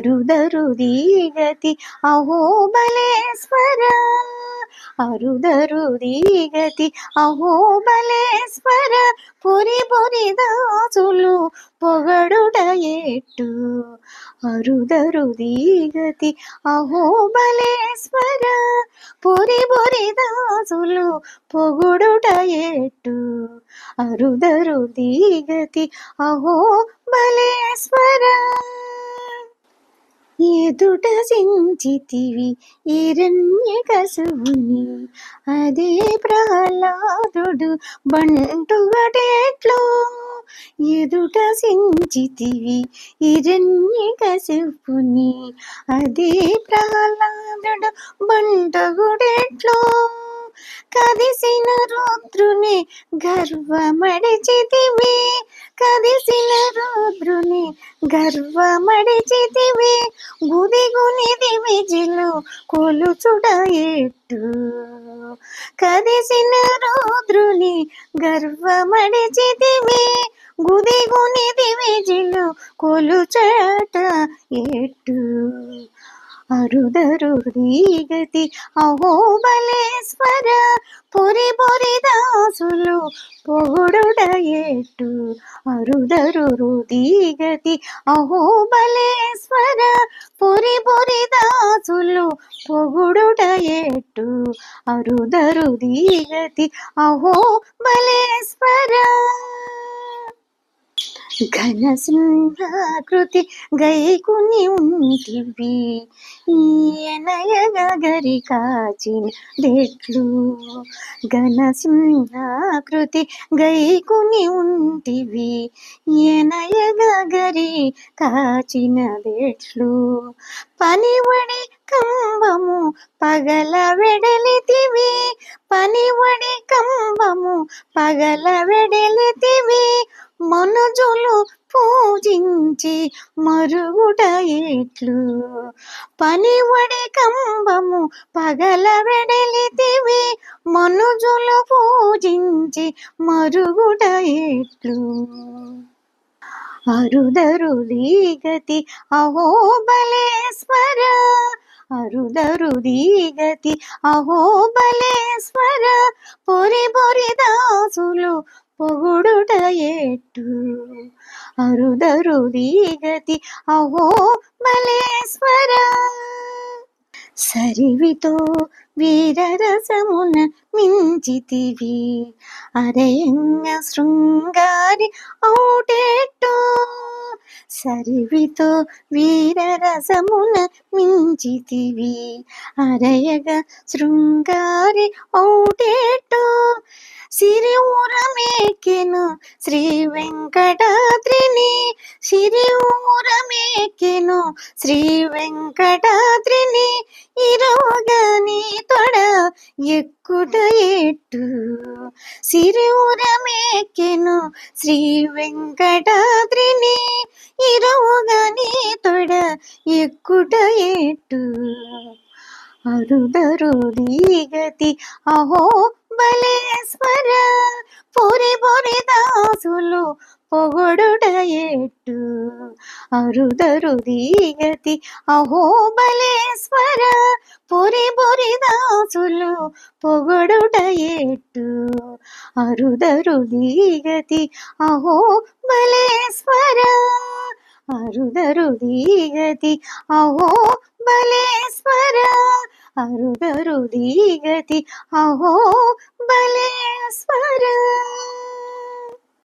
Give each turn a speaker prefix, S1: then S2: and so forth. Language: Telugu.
S1: అరుదరుదీ గతి అహో బలేశ్వర అరుదరుదీ గతి అహో బలేశ్వర పొరి పొరి దాసులు పొగడుట ఎట్టు అరుదరుదీ గతి అహో బలేశ్వర పొరి పొరి దాసులు పొగుడుట ఎట్టు అరుదరుదీ గతి అహో బలేశ్వర. ఎదుట సించితివి ఇరణ్య కసువుని అదే ప్రహ్లాదుడు బంటుగటెట్లో ఎదుట సించితివి ఇరణ్య కసుపుని అదే ప్రహ్లాదుడు బంటుగుడెట్లో కదిసిన రుద్రుని గర్వమడిచితివి కదిసిన రుద్రుని గర్వమడిచితివి గుదిగునిది విజిలు కొలుచుట ఎట్టు కదిసిన రుద్రుని గర్వమడిచితివి గుదిగునిది విజిలు కొలుచట ఎట్టు అరుదరుగతి అహోబలేశ్వర పొరి పొరి దాసులు పొగుడుట అరుదరు అరుదరుదీగతి అహోబలేశ్వర పొరి పొరి దాసులు పొగుడుట అరుదరు అరుదరుదీగతి అహోబలేశ్వర ఘన ఘనసింహాకృతి గైకుని ఉంటివి. ఈయనయగరి కాచిన దెట్లు ఘనసింహాకృతి గైకుని ఉంటివి. ఈయనయగరి కాచిన దెట్లు పనివడి కంబము పగల వెడలితివి. పనివడి కంబము పగల వెడలి నుంచి మరుగుట ఎట్లు పనివడి కంబము పగల వెడలితివి మనుజులు పూజించి మరుగుట ఎట్లు అరుదరుదీ గతి అహో బలేశ్వర అరుదరుదీ గతి అహో బలేశ్వర పొరి పొరి దాసులు పొగుడుట ఎట్టు అరుదరుదీ గతి అహో బలేశ్వర సరివితో వీరరసమున మించితివి అరయంగ శృంగారి ఔటెట్టు సరివితో వీరరసమున మించితివి. అరయగ శృంగారి ఔటేటో సిరి ఊరమేకెను శ్రీ వెంకటాద్రిని సిరి ఊరమేకెను శ్రీ వెంకటాద్రిని ఇరోగని తొడ ఎక్కుట ఎట్టు సిరి ఊరమేకెను శ్రీ వెంకటాద్రిని ఇరోగని తొడ ఎక్కుట ఎట్టు అరుదరుది గతి అహో బలేశ్వర పొరి పొరి దాసులు పొగొడుట ఎట్టు అరుదరుది గతి అహో బలేశ్వర పొరి పొరి దాసులు పొగడుట ఎట్టు? అరుదరు దీగతి అహో బలేశ్వర! అరుదరు దీగతి అహో బలేశ్వర! అరుదరు దీగతి అహో బలేశ్వర!